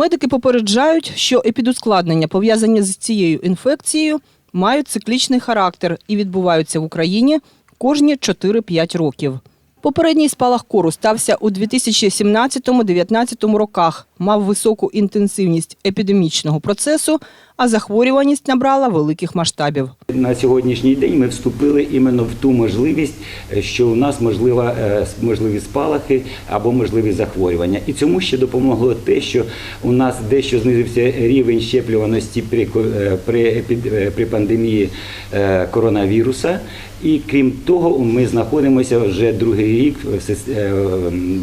Медики попереджають, що епідускладнення, пов'язані з цією інфекцією, мають циклічний характер і відбуваються в Україні кожні 4-5 років. Попередній спалах кору стався у 2017-2019 роках, мав високу інтенсивність епідемічного процесу, а захворюваність набрала великих масштабів. На сьогоднішній день ми вступили іменно в ту можливість, що у нас можлива е, можливі спалахи або можливі захворювання. І цьому ще допомогло те, що у нас дещо знизився рівень щеплюваності при, е, при, е, при пандемії коронавіруса. І крім того, ми знаходимося вже другий рік сис- е,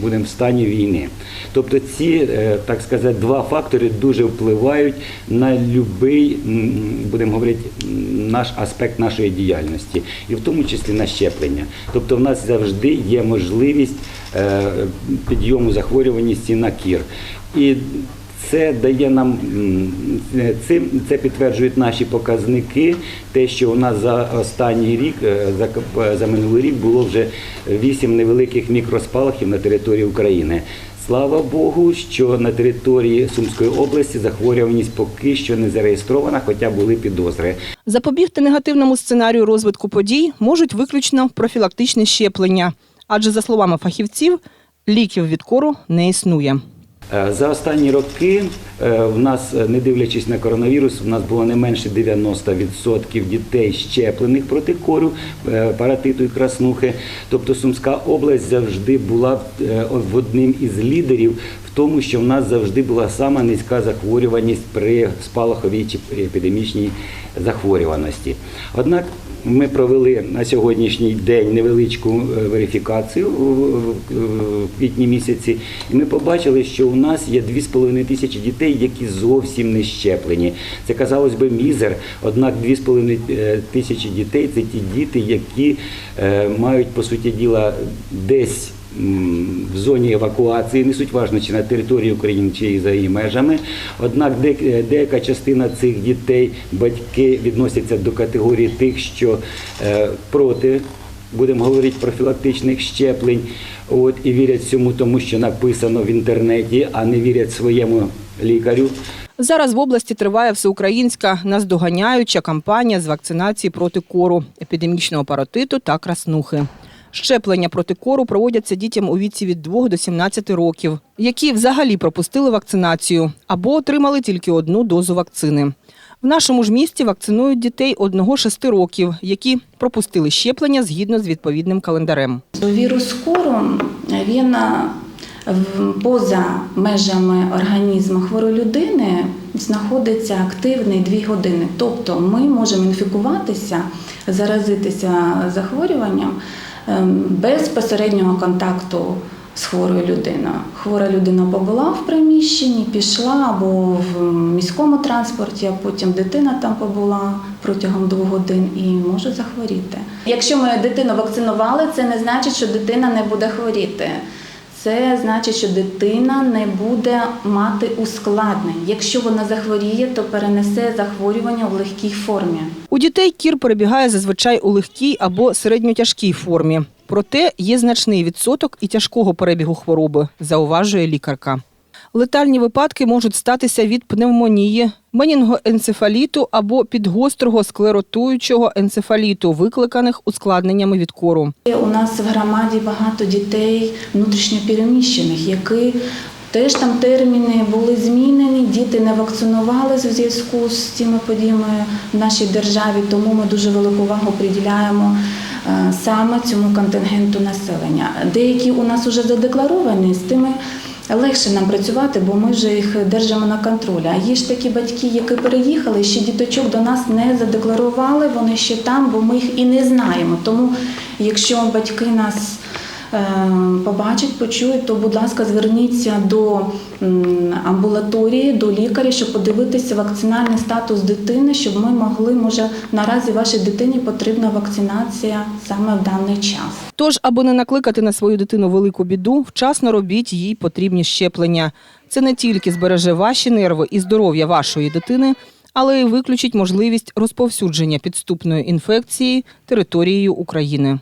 будемо в стані війни. Тобто ці, е, так сказати, два фактори дуже впливають на будь-який, будемо говорити, наш аспект нашої діяльності, і в тому числі на щеплення. Тобто в нас завжди є можливість е, підйому захворюваності на кір. І це дає нам е, цим це підтверджують наші показники. Те, що у нас за останній рік, е, за, за минулий рік було вже вісім невеликих мікроспалахів на території України. Слава Богу, що на території Сумської області захворюваність поки що не зареєстрована, хоча були підозри. Запобігти негативному сценарію розвитку подій можуть виключно профілактичне щеплення, адже, за словами фахівців, ліків від кору не існує. Е, За останні роки е, в нас, е, не дивлячись на коронавірус, у нас було не менше 90% дітей щеплених проти кору, паратиту і краснухи. Тобто Сумська область завжди була в одним із лідерів в тому, що в нас завжди була сама низька захворюваність при спалаховій чи епідемічній захворюваності. Однак ми провели на сьогоднішній день невеличку е, верифікацію в- квітні місяці, і ми побачили, що у нас є 2,5 тисячі дітей, які зовсім не щеплені. Це казалось би мізер, однак 2,5 е, тисячі дітей це ті діти, які е, мають по суті діла десь в зоні евакуації, не суть важно, чи на території України, чи за її межами. Однак деяка частина цих дітей, батьки відносяться до категорії тих, що е, проти, будемо говорити, профілактичних щеплень, от, і вірять цьому, тому що написано в інтернеті, а не вірять своєму лікарю. Зараз в області триває всеукраїнська наздоганяюча кампанія з вакцинації проти кору, епідемічного паротиту та краснухи. Щеплення проти кору проводяться дітям у віці від 2 до 17 років, які взагалі пропустили вакцинацію або отримали тільки одну дозу вакцини. В нашому ж місті вакцинують дітей 1-6 років, які пропустили щеплення згідно з відповідним календарем. Вірус кору він е, поза межами організму хворої людини знаходиться активний 2 години. Тобто ми можемо інфікуватися, заразитися захворюванням ем, без посереднього контакту з хворою людиною. Хвора людина побула в приміщенні, пішла або в міському транспорті, а потім дитина там побула протягом двох годин і може захворіти. Якщо ми дитину вакцинували, це не значить, що дитина не буде хворіти. Це значить, що дитина не буде мати ускладнень. Якщо вона захворіє, то перенесе захворювання в легкій формі. У дітей кір перебігає зазвичай у легкій або середньотяжкій формі. Проте є значний відсоток і тяжкого перебігу хвороби, зауважує лікарка. Летальні випадки можуть статися від пневмонії, менінгоенцефаліту або підгострого склеротуючого енцефаліту, викликаних ускладненнями від кору. У нас в громаді багато дітей внутрішньопереміщених, які теж там терміни були змінені, діти не вакцинувалися у зв'язку з цими подіями в нашій державі, тому ми дуже велику увагу приділяємо е, саме цьому контингенту населення. Деякі у нас вже задекларовані, з тими легше нам працювати, бо ми вже їх держимо на контролі. А є ж такі батьки, які переїхали, ще діточок до нас не задекларували, вони ще там, бо ми їх і не знаємо. Тому, якщо батьки нас побачать, почують, то, будь ласка, зверніться до амбулаторії, до лікаря, щоб подивитися вакцинальний статус дитини, щоб ми могли, може, наразі вашій дитині потрібна вакцинація саме в даний час. Тож, аби не накликати на свою дитину велику біду, вчасно робіть їй потрібні щеплення. Це не тільки збереже ваші нерви і здоров'я вашої дитини, але й виключить можливість розповсюдження підступної інфекції територією України.